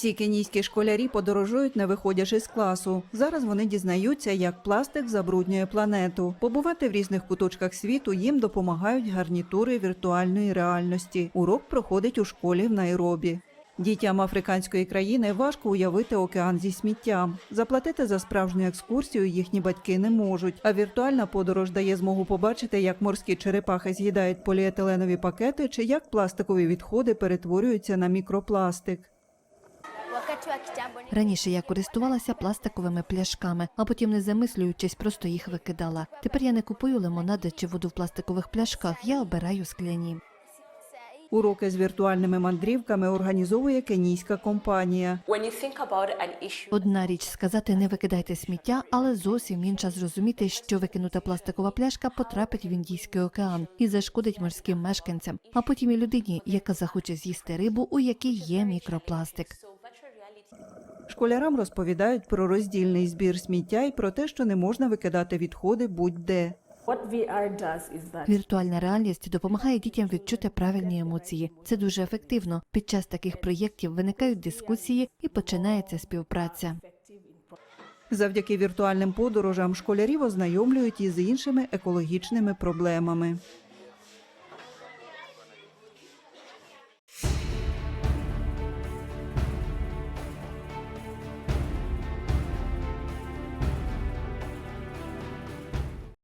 Ці кенійські школярі подорожують не виходячи з класу. Зараз вони дізнаються, як пластик забруднює планету. Побувати в різних куточках світу їм допомагають гарнітури віртуальної реальності. Урок проходить у школі в Найробі. Дітям африканської країни важко уявити океан зі сміттям. Заплатити за справжню екскурсію їхні батьки не можуть. А віртуальна подорож дає змогу побачити, як морські черепахи з'їдають поліетиленові пакети чи як пластикові відходи перетворюються на мікропластик. Раніше я користувалася пластиковими пляшками, а потім, не замислюючись, просто їх викидала. Тепер я не купую лимонади чи воду в пластикових пляшках, я обираю скляні. Уроки з віртуальними мандрівками організовує кенійська компанія. Одна річ сказати не викидайте сміття, але зовсім інша зрозуміти, що викинута пластикова пляшка потрапить в Індійський океан і зашкодить морським мешканцям, а потім і людині, яка захоче з'їсти рибу, у якій є мікропластик. Школярам розповідають про роздільний збір сміття і про те, що не можна викидати відходи будь-де. Віртуальна реальність допомагає дітям відчути правильні емоції. Це дуже ефективно. Під час таких проєктів виникають дискусії і починається співпраця. Завдяки віртуальним подорожам школярів ознайомлюють із іншими екологічними проблемами.